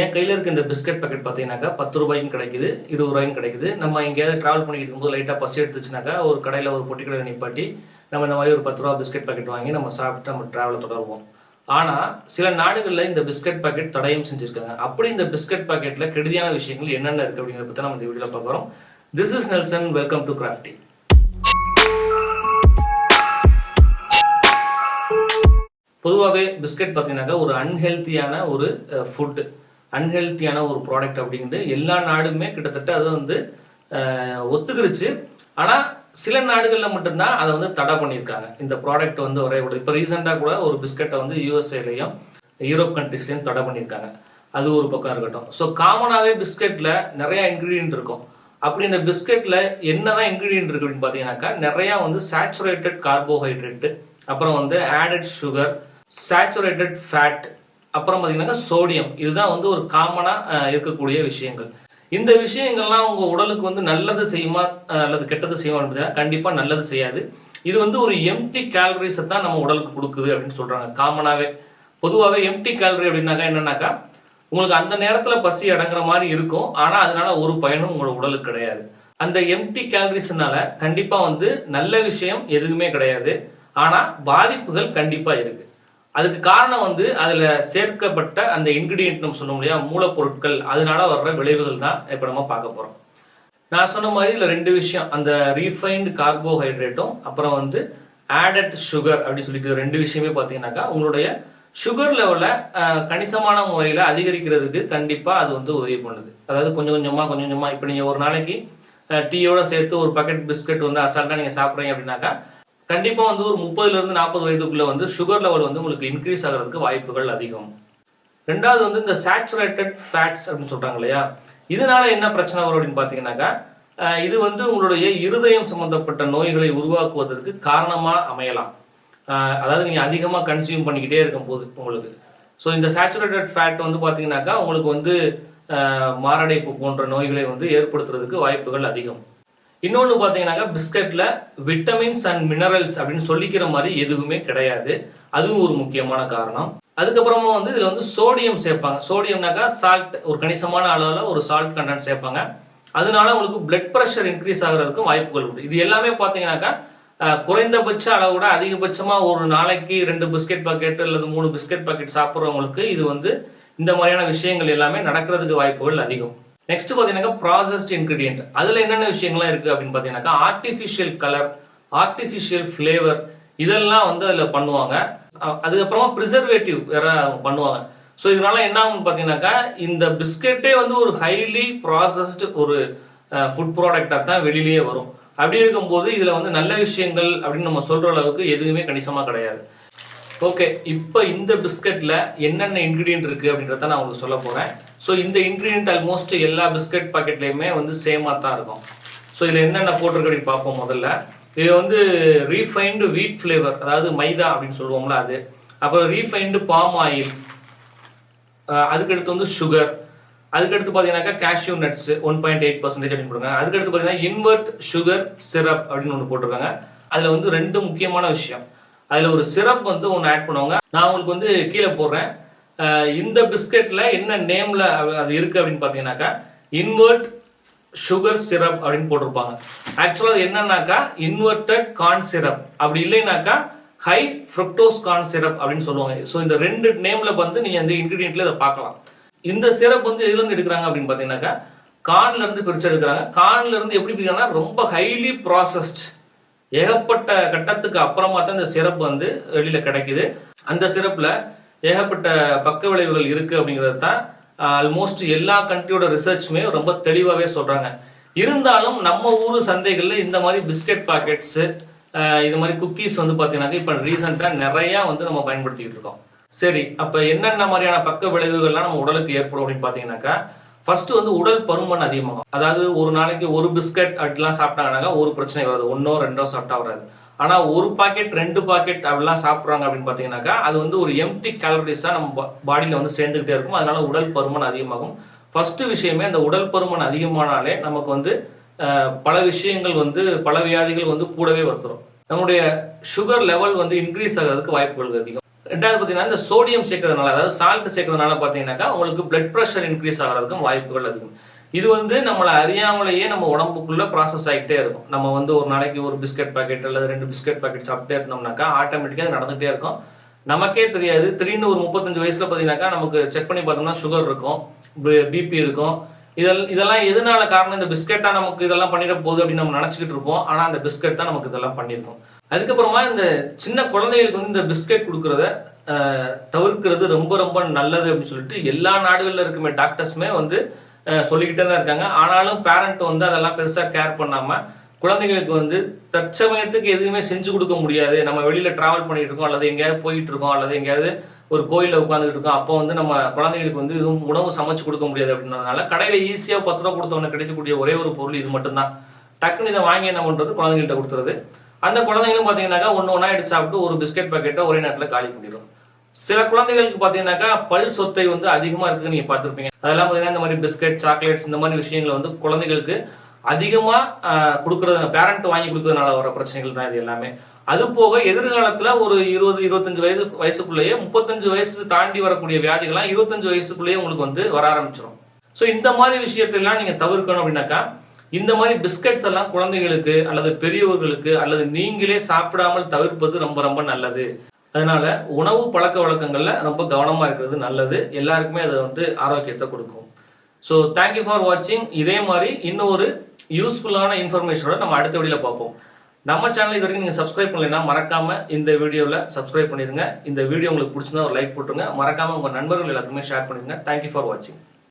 என் கையில் இருக்க இந்த பிஸ்கட் பாக்கெட் பார்த்தீங்கன்னாக்கா பத்து ரூபாய்க்கும் கிடைக்குது இருபது ரூபாய்க்கும் கிடைக்குது. நம்ம எங்கேயாவது ட்ராவல் பண்ணிட்டு இருக்கும்போது லைட்டாக பசி எடுத்துச்சுனாக்கா ஒரு கடையில் ஒரு பொட்டி கடையில் நிப்பாட்டி நம்ம இந்த மாதிரி ஒரு பத்து ரூபா பிஸ்கட் பாக்கெட் வாங்கி நம்ம சாப்பிட்டு நம்ம ட்ராவலை தொடருவோம். ஆனால் சில நாடுகளில் இந்த பிஸ்கட் பாக்கெட் தடையும் செஞ்சுருக்காங்க. அப்படி இந்த பிஸ்கட் பாக்கெட்டில் கெடுதியான விஷயங்கள் என்னென்ன இருக்குது அப்படிங்கிறத பற்றி நம்ம இந்த வீடியோவில் பார்க்குறோம் this is Nelson welcome to crafty பொதுவாகவே பிஸ்கட் பார்த்தீங்கன்னாக்கா ஒரு அன்ஹெல்த்தியான ஒரு ஃபுட்டு அன்ஹெல்த்தியான ஒரு ப்ராடக்ட் அப்படிங்கிறது எல்லா நாடுமே கிட்டத்தட்ட அதை வந்து ஒத்துக்கிருச்சு. ஆனால் சில நாடுகளில் மட்டும்தான் அதை வந்து தடை பண்ணியிருக்காங்க. இந்த ப்ராடக்ட் வந்து ஒரே இப்போ ரீசெண்டாக கூட ஒரு பிஸ்கட்டை வந்து யூஎஸ்ஏலையும் யூரோப் கண்ட்ரிஸ்லையும் தடை பண்ணியிருக்காங்க. அது ஒரு பக்கம் இருக்கட்டும். ஸோ காமனாகவே பிஸ்கெட்டில் நிறைய இன்க்ரீடியன்ட் இருக்கும். அப்படி இந்த பிஸ்கெட்டில் என்னதான் இன்க்ரீடியன்ட் இருக்கு அப்படின்னு பார்த்தீங்கன்னாக்கா நிறையா வந்து சேச்சுரேட்டட் கார்போஹைட்ரேட்டு அப்புறம் வந்து ஆடட் சுகர் சேச்சுரேட்டட் ஃபேட் அப்புறம் பார்த்தீங்கன்னா சோடியம் இதுதான் வந்து ஒரு காமனாக இருக்கக்கூடிய விஷயங்கள். இந்த விஷயங்கள்லாம் உங்கள் உடலுக்கு வந்து நல்லது செய்யுமா அல்லது கெட்டது செய்யுமா அப்படின்னா கண்டிப்பாக நல்லது செய்யாது. இது வந்து ஒரு எம்டி கேலரிஸை தான் நம்ம உடலுக்கு கொடுக்குது அப்படின்னு சொல்கிறாங்க காமனாகவே பொதுவாகவே எம்டி கேலரி அப்படின்னாக்கா என்னன்னாக்கா உங்களுக்கு அந்த நேரத்தில் பசி அடங்குற மாதிரி இருக்கும். ஆனால் அதனால ஒரு பயனும் உங்களோட உடலுக்கு கிடையாது. அந்த எம்டி கேலரிஸ்னால கண்டிப்பாக வந்து நல்ல விஷயம் எதுவுமே கிடையாது. ஆனால் பாதிப்புகள் கண்டிப்பாக இருக்குது அதுக்கு காரணம் வந்து அதுல சேர்க்கப்பட்ட அந்த இன்கிரீடியன்ட் நம்ம சொன்னோம் இல்லையா மூலப்பொருட்கள் அதனால வர்ற விளைவுகள் தான் இப்ப நம்ம பார்க்க போறோம். நான் சொன்ன மாதிரி இதுல ரெண்டு விஷயம் அந்த ரீஃபைன்டு கார்போஹைட்ரேட்டும் அப்புறம் வந்து ஆடட் சுகர் அப்படின்னு சொல்லிட்டு ரெண்டு விஷயமே பார்த்தீங்கன்னாக்கா உங்களுடைய சுகர் லெவலை கணிசமான முறையில் அதிகரிக்கிறதுக்கு கண்டிப்பாக அது வந்து உதவி பண்ணுது. அதாவது கொஞ்சம் கொஞ்சமாக கொஞ்சம் கொஞ்சமாக இப்போ நீங்கள் ஒரு நாளைக்கு டீயோட சேர்த்து ஒரு பக்கெட் பிஸ்கட் வந்து அசால்ட்டாக நீங்கள் சாப்பிட்றீங்க அப்படின்னாக்கா கண்டிப்பாக வந்து ஒரு முப்பதுல இருந்து நாற்பது வயதுக்குள்ள வந்து சுகர் லெவல் வந்து உங்களுக்கு இன்க்ரீஸ் ஆகிறதுக்கு வாய்ப்புகள் அதிகம். ரெண்டாவது வந்து இந்த சேச்சுரேட்டட் ஃபேட்ஸ் அப்படின்னு சொல்றாங்க இல்லையா? இதனால என்ன பிரச்சனை வரும் அப்படின்னு பார்த்தீங்கன்னாக்கா இது வந்து உங்களுடைய இருதயம் சம்பந்தப்பட்ட நோய்களை உருவாக்குவதற்கு காரணமா அமையலாம். அதாவது நீங்க அதிகமா கன்சியூம் பண்ணிக்கிட்டே இருக்கும் போது உங்களுக்கு. ஸோ இந்த சேச்சுரேட்டட் ஃபேட் வந்து பாத்தீங்கன்னாக்கா உங்களுக்கு வந்து மாரடைப்பு போன்ற நோய்களை வந்து ஏற்படுத்துறதுக்கு வாய்ப்புகள் அதிகம். இன்னொன்று பார்த்தீங்கன்னாக்கா பிஸ்கட்டில் விட்டமின்ஸ் அண்ட் மினரல்ஸ் அப்படின்னு சொல்லிக்கிற மாதிரி எதுவுமே கிடையாது. அதுவும் ஒரு முக்கியமான காரணம். அதுக்கப்புறமா வந்து இதில் வந்து சோடியம் சேர்ப்பாங்க. சோடியம்னாக்கா சால்ட் ஒரு கணிசமான அளவில் ஒரு சால்ட் கண்டென்ட் சேர்ப்பாங்க. அதனால உங்களுக்கு பிளட் ப்ரெஷர் இன்க்ரீஸ் ஆகிறதுக்கும் வாய்ப்புகள் உண்டு. இது எல்லாமே பார்த்தீங்கன்னாக்கா குறைந்தபட்ச அளவோட அதிகபட்சமாக ஒரு நாளைக்கு ரெண்டு பிஸ்கெட் பாக்கெட் அல்லது மூணு பிஸ்கெட் பாக்கெட் சாப்பிட்றவங்களுக்கு இது வந்து இந்த மாதிரியான விஷயங்கள் எல்லாமே நடக்கிறதுக்கு வாய்ப்புகள் அதிகம். நெக்ஸ்ட் பார்த்தீங்கன்னாக்கா ப்ராசஸ்ட் இன்கிரீடியன்ட் அதில் என்னென்ன விஷயங்கள்லாம் இருக்குது அப்படின்னு பார்த்தீங்கன்னாக்கா ஆர்டிஃபிஷியல் கலர் ஆர்டிஃபிஷியல் ஃப்ளேவர் இதெல்லாம் வந்து அதில் பண்ணுவாங்க. அதுக்கப்புறமா ப்ரிசர்வேட்டிவ் வேற பண்ணுவாங்க. ஸோ இதனால என்ன ஆகும்னு பார்த்தீங்கன்னாக்கா இந்த பிஸ்கெட்டே வந்து ஒரு ஹைலி ப்ராசஸ்டு ஒரு ஃபுட் ப்ராடக்டாக தான் வெளியிலேயே வரும். அப்படி இருக்கும்போது இதில் வந்து நல்ல விஷயங்கள் அப்படின்னு நம்ம சொல்கிற அளவுக்கு எதுவுமே கணிசமாக கிடையாது. ஓகே இப்போ இந்த பிஸ்கட்ல என்னென்ன இன்கிரீடியன்ட் இருக்கு அப்படின்றத நான் உங்களுக்கு சொல்ல போறேன். ஸோ இந்த இன்கிரீடியன்ட் ஆல்மோஸ்ட் எல்லா பிஸ்கட் பாக்கெட்லயுமே வந்து சேமா தான் இருக்கும். ஸோ இதில் என்னென்ன போட்டிருக்கு அப்படின்னு பார்ப்போம் முதல்ல. இது வந்து ரீஃபைன்டு வீட் ஃப்ளேவர் அதாவது மைதா அப்படின்னு சொல்லுவோம்ல அது. அப்புறம் ரீஃபைன்டு பாம் ஆயில் அதுக்கடுத்து வந்து சுகர் அதுக்கடுத்து பார்த்தீங்கன்னாக்கா cashew nuts one point eight percentage அப்படின்னு போட்டுருக்காங்க. அதுக்கடுத்து பார்த்தீங்கன்னா இன்வெர்ட் சுகர் சிரப் அப்படின்னு ஒன்று போட்டிருக்காங்க. அதில் வந்து ரெண்டு முக்கியமான விஷயம். அதில் ஒரு சிரப் வந்து ஒன்று ஆட் பண்ணுவாங்க. நான் உங்களுக்கு வந்து கீழே போடுறேன். இந்த பிஸ்கெட்டில் என்ன நேமில் அது இருக்குது அப்படின்னு பார்த்தீங்கன்னாக்கா இன்வெர்ட் சுகர் சிரப் அப்படின்னு போட்டிருப்பாங்க. ஆக்சுவலாக அது என்னன்னாக்கா இன்வெர்டட் கார்ன் சிரப் அப்படி இல்லைனாக்கா ஹை ஃப்ரக்டோஸ் கார்ன் சிரப் அப்படின்னு சொல்லுவாங்க. ஸோ இந்த ரெண்டு நேமில் வந்து நீங்கள் இந்த இன்க்ரீடியன்ட்ல இதை பார்க்கலாம். இந்த சிரப் வந்து எதுலேருந்து எடுக்கிறாங்க அப்படின்னு பார்த்தீங்கன்னாக்கா கார்ன்லேருந்து பிரித்து எடுக்கிறாங்க. கார்ன்லேருந்து எப்படி பிரிக்கிறாங்கன்னா ரொம்ப ஹைலி ப்ராசஸ்ட் ஏகப்பட்ட கட்டத்துக்கு அப்புறமா தான் இந்த சிறப்பு வந்து வெளியில கிடைக்குது. அந்த சிறப்புல ஏகப்பட்ட பக்க விளைவுகள் இருக்கு அப்படிங்கிறது தான் ஆல்மோஸ்ட் எல்லா கண்ட்ரியோட ரிசர்ச்சுமே ரொம்ப தெளிவாகவே சொல்றாங்க. இருந்தாலும் நம்ம ஊர் சந்தைகளில் இந்த மாதிரி பிஸ்கட் பாக்கெட்ஸு இது மாதிரி குக்கீஸ் வந்து பார்த்தீங்கன்னாக்கா இப்போ ரீசெண்டாக நிறையா வந்து நம்ம பயன்படுத்திக்கிட்டு இருக்கோம். சரி அப்போ என்னென்ன மாதிரியான பக்க விளைவுகள்லாம் நம்ம உடலுக்கு ஏற்படும் அப்படின்னு பார்த்தீங்கன்னாக்கா ஃபர்ஸ்ட் வந்து உடல் பருமன் அதிகமாகும். அதாவது ஒரு நாளைக்கு ஒரு பிஸ்கட் அப்படிலாம் சாப்பிட்டாங்கனாக்கா ஒரு பிரச்சனை வராது. ஒன்னோ ரெண்டோ சாப்பிட்டா வராது. ஆனா ஒரு பாக்கெட் ரெண்டு பாக்கெட் அப்படிலாம் சாப்பிட்றாங்க அப்படின்னு பார்த்தீங்கன்னாக்கா அது வந்து ஒரு எம்டி கேலரிஸா நம்ம பாடியில வந்து சேர்ந்துகிட்டே இருக்கும். அதனால உடல் பருமன் அதிகமாகும். ஃபர்ஸ்ட் விஷயமே அந்த உடல் பருமன் அதிகமானாலே நமக்கு வந்து பல விஷயங்கள் வந்து பல வியாதிகள் வந்து கூடவே வந்துடும் நம்முடைய சுகர் லெவல் வந்து இன்க்ரீஸ் ஆகிறதுக்கு வாய்ப்புகள் அதிகம். ரெண்டாவது பார்த்தீங்கன்னா இந்த சோடியம் சேர்க்கறதுனால அதாவது சால்ட் சேர்க்கறதுனால பார்த்தீங்கன்னாக்கா உங்களுக்கு பிளட் ப்ரெஷர் இன்க்ரீஸ் ஆகிறதுக்கும் வாய்ப்புகள் அதிகம். இது வந்து நம்மளை அறியாமலேயே நம்ம உடம்புக்குள்ள ப்ராசஸ் ஆகிட்டே இருக்கும். நம்ம வந்து ஒரு நாளைக்கு ஒரு பிஸ்கட் பாக்கெட் அல்லது ரெண்டு பிஸ்கட் பாக்கெட் சாப்பிட்டே இருந்தோம்னாக்கா ஆட்டோமேட்டிக்காக அது நடந்துகிட்டே இருக்கும். நமக்கே தெரியாது. திடீர்னு ஒரு முப்பத்தஞ்சு வயசுல பார்த்தீங்கன்னாக்கா நமக்கு செக் பண்ணி பார்த்தோம்னா சுகர் இருக்கும் பிபி இருக்கும். இதெல்லாம் இதெல்லாம் எதனால காரணம்? இந்த பிஸ்கெட்டா நமக்கு இதெல்லாம் பண்ணிட போகுது அப்படின்னு நம்ம நினச்சிக்கிட்டு இருப்போம். ஆனால் அந்த பிஸ்கெட் தான் நமக்கு இதெல்லாம் பண்ணியிருக்கோம். அதுக்கப்புறமா இந்த சின்ன குழந்தைகளுக்கு வந்து இந்த பிஸ்கெட் கொடுக்கறத தவிர்க்கிறது ரொம்ப ரொம்ப நல்லது அப்படின்னு சொல்லிட்டு எல்லா நாடுகளில் இருக்குமே டாக்டர்ஸுமே வந்து சொல்லிக்கிட்டே தான் இருக்காங்க. ஆனாலும் பேரண்ட் வந்து அதெல்லாம் பெருசாக கேர் பண்ணாம குழந்தைகளுக்கு வந்து தற்சமயத்துக்கு எதுவுமே செஞ்சு கொடுக்க முடியாது. நம்ம வெளியில டிராவல் பண்ணிட்டு இருக்கோம் அல்லது எங்கேயாவது போயிட்டு இருக்கோம் அல்லது எங்கேயாவது ஒரு கோயிலில் உட்காந்துட்டு இருக்கோம். அப்போ வந்து நம்ம குழந்தைங்களுக்கு வந்து எதுவும் உணவு சமைச்சு கொடுக்க முடியாது அப்படின்றதுனால கடையில ஈஸியாக பத்து ரூபா கொடுத்தவன கிடைக்கக்கூடிய ஒரே ஒரு பொருள் இது மட்டும்தான். டக்குன்னு இதை வாங்கி என்ன பண்றது? குழந்தைங்கள்ட்ட கொடுத்துறது. அந்த குழந்தைங்களும் பார்த்தீங்கன்னாக்கா ஒன்று ஒன்றா எடுத்து சாப்பிட்டு ஒரு பிஸ்கெட் பாக்கெட்டை ஒரே நேரத்தில் காலி பண்ணிடும் சில குழந்தைகளுக்கு பாத்தீங்கன்னாக்கா பல் சொத்தை வந்து அதிகமா இருக்குதுன்னு நீங்க பார்த்துருப்பீங்க. அதெல்லாம் பாத்தீங்கன்னா இந்த மாதிரி பிஸ்கட் சாக்லேட்ஸ் இந்த மாதிரி விஷயங்களை வந்து குழந்தைகளுக்கு அதிகமா கொடுக்குறது கொடுக்கறது பேரண்ட் வாங்கி கொடுக்கறதுனால வர பிரச்சனைகள் தான் இது எல்லாமே. அது போக எதிர்காலத்துல ஒரு இருபது இருபத்தஞ்சு வயது வயசுக்குள்ளேயே முப்பத்தஞ்சு வயசு தாண்டி வரக்கூடிய வியாதிகள்லாம் இருபத்தஞ்சு வயசுக்குள்ளேயே உங்களுக்கு வந்து வர ஆரம்பிச்சிடும் ஸோ இந்த மாதிரி விஷயத்தெல்லாம் நீங்க தவிர்க்கணும் அப்படின்னாக்கா இந்த மாதிரி பிஸ்கட்ஸ் எல்லாம் குழந்தைகளுக்கு அல்லது பெரியவர்களுக்கு அல்லது நீங்களே சாப்பிடாமல் தவிர்ப்பது ரொம்ப ரொம்ப நல்லது. அதனால உணவு பழக்க வழக்கங்கள்ல ரொம்ப கவனமா இருக்கிறது நல்லது. எல்லாருக்குமே அது வந்து ஆரோக்கியத்தை கொடுக்கும். ஸோ தேங்க்யூ ஃபார் வாட்சிங் இதே மாதிரி இன்னொரு யூஸ்ஃபுல்லான இன்ஃபர்மேஷனோட நம்ம அடுத்த வீடியோல பார்ப்போம். நம்ம சேனல் இது வரைக்கும் நீங்க சப்ஸ்கிரைப் பண்ணலைன்னா மறக்காம இந்த வீடியோவில் சப்ஸ்கிரைப் பண்ணிருங்க இந்த வீடியோ உங்களுக்கு பிடிச்சிருந்தா ஒரு லைக் போட்டுருங்க. மறக்காம உங்க நண்பர்கள் எல்லாத்துக்குமே ஷேர் பண்ணிருங்க தேங்க்யூ ஃபார் வாட்சிங்